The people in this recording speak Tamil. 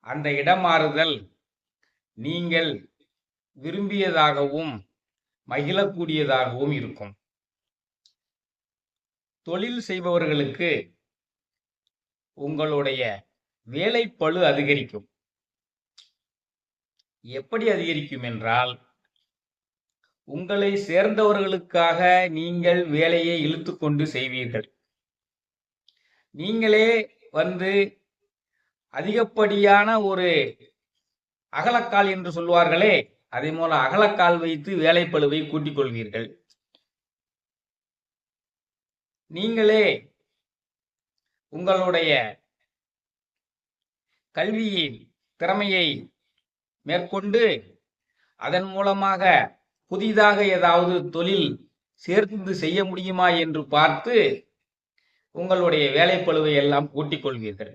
அந்த இடமாறுதல் நீங்கள் விரும்பியதாகவும் மகிழக்கூடியதாகவும் இருக்கும். தொழில் செய்பவர்களுக்கு உங்களுடைய வேலைப்பழு அதிகரிக்கும். எப்படி அதிகரிக்கும் என்றால் உங்களை சேர்ந்தவர்களுக்காக நீங்கள் வேலையை இழுத்து கொண்டு செய்வீர்கள். நீங்களே வந்து அதிகப்படியான ஒரு அகலக்கால் என்று சொல்வார்களே அதே போல அகலக்கால் வைத்து வேலைப்பளுவை கூட்டிக் கொள்வீர்கள். நீங்களே உங்களுடைய கல்வியின் திறமையை மேற்கொண்டு அதன் மூலமாக புதிதாக ஏதாவது தொழில் சேர்ந்து செய்ய முடியுமா என்று பார்த்து உங்களுடைய வேலைப்பளுவை எல்லாம் கூட்டிக் கொள்வீர்கள்.